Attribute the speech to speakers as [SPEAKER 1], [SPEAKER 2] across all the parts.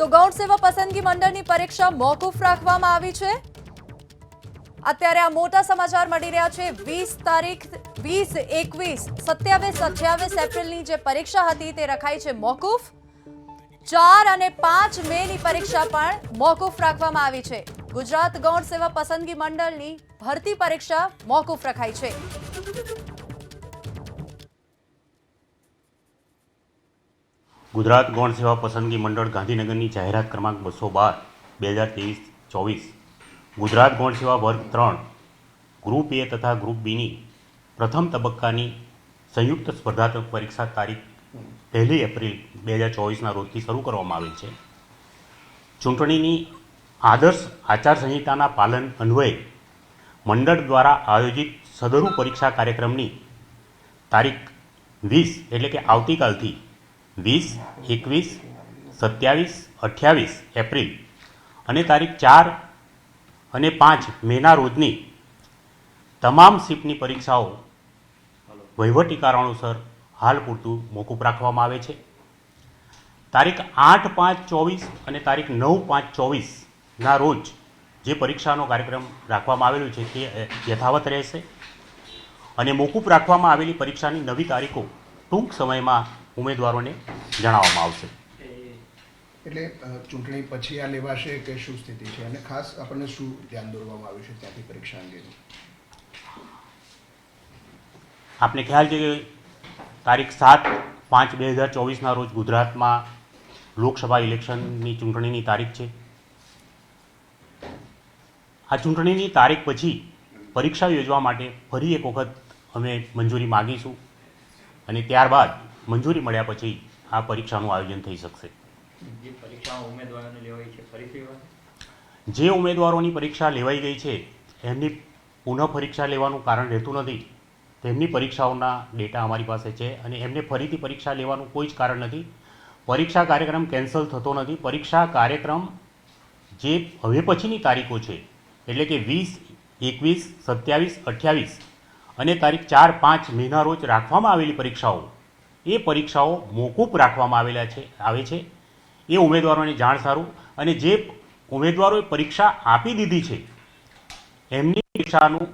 [SPEAKER 1] તો ગૌણ સેવા પસંદગી મંડળની પરીક્ષા મોકૂફ રાખવામાં આવી છે. અત્યારે આ મોટા સમાચાર મળી રહ્યા છે. વીસ તારીખ, વીસ, એકવીસ, સત્યાવીસ, અઠ્યાવીસ એપ્રિલની જે પરીક્ષા હતી તે રખાઈ છે મોકૂફ. ચાર અને પાંચ મે ની પરીક્ષા પણ મોકૂફ રાખવામાં આવી છે. ગુજરાત ગૌણ સેવા પસંદગી મંડળની ભરતી પરીક્ષા મોકૂફ રખાઈ છે.
[SPEAKER 2] ગુજરાત ગૌણ સેવા પસંદગી મંડળ ગાંધીનગરની જાહેરાત ક્રમાંક બસો બાર, બે હજાર ત્રેવીસ, ચોવીસ. ગુજરાત ગૌણ સેવા વર્ગ ત્રણ, ગ્રુપ એ તથા ગ્રુપ બીની પ્રથમ તબક્કાની સંયુક્ત સ્પર્ધાત્મક પરીક્ષા તારીખ પહેલી એપ્રિલ બે હજાર ચોવીસના રોજથી શરૂ કરવામાં આવેલ છે. ચૂંટણીની આદર્શ આચારસંહિતાના પાલન અન્વયે મંડળ દ્વારા આયોજિત સદરુ પરીક્ષા કાર્યક્રમની તારીખ વીસ એટલે કે આવતીકાલથી વીસ, એકવીસ, સત્યાવીસ, અઠ્યાવીસ એપ્રિલ અને તારીખ ચાર અને પાંચ મેના રોજની તમામ સીટની પરીક્ષાઓ વહીવટી કારણોસર હાલ પૂરતું મોકૂફ રાખવામાં આવે છે. તારીખ આઠ પાંચ ચોવીસ અને તારીખ નવ પાંચ ચોવીસના રોજ જે પરીક્ષાનો કાર્યક્રમ રાખવામાં આવેલો છે તે યથાવત રહેશે અને મોકૂફ રાખવામાં આવેલી પરીક્ષાની નવી તારીખો ટૂંક સમયમાં ઉમેદવારોને જણાવવામાં આવશે.
[SPEAKER 3] એટલે ચૂંટણી પછી આ લેવાશે કે શું સ્થિતિ છે? અને ખાસ આપણને શું ધ્યાન દોરવામાં આવ્યું છે ત્યાંથી પરીક્ષા અંગેનું?
[SPEAKER 2] આપને ખ્યાલ છે કે તારીખ સાત પાંચ બે હજાર ચોવીસના રોજ ગુજરાતમાં લોકસભા ઇલેક્શનની ચૂંટણીની તારીખ છે. આ ચૂંટણીની તારીખ પછી પરીક્ષા યોજવા માટે ફરી એક વખત અમે મંજૂરી માગીશું. અને ત્યારબાદ મંજૂરી મળ્યા પછી આ પરીક્ષાનું આયોજન થઈ શકશે. જે ઉમેદવારોની પરીક્ષા લેવાઈ ગઈ છે એમની પુનઃ પરીક્ષા લેવાનું કારણ રહેતું નથી. તેમની પરીક્ષાઓના ડેટા અમારી પાસે છે અને એમને ફરીથી પરીક્ષા લેવાનું કોઈ જ કારણ નથી. પરીક્ષા કાર્યક્રમ કેન્સલ થતો નથી. પરીક્ષા કાર્યક્રમ જે હવે પછીની તારીખો છે એટલે કે વીસ એકવીસ સત્યાવીસ અઠ્યાવીસ અને તારીખ ચાર પાંચ મેના રોજ રાખવામાં આવેલી પરીક્ષાઓ. એ પરીક્ષાઓ મોકૂફ રાખવામાં આવેલા છે, આવે છે. એ ઉમેદવારોને જાણ સારું અને જે ઉમેદવારોએ પરીક્ષા આપી દીધી છે, એમની પરીક્ષાનું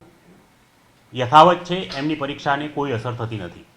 [SPEAKER 2] યથાવત છે, એમની પરીક્ષાને કોઈ અસર થતી નથી.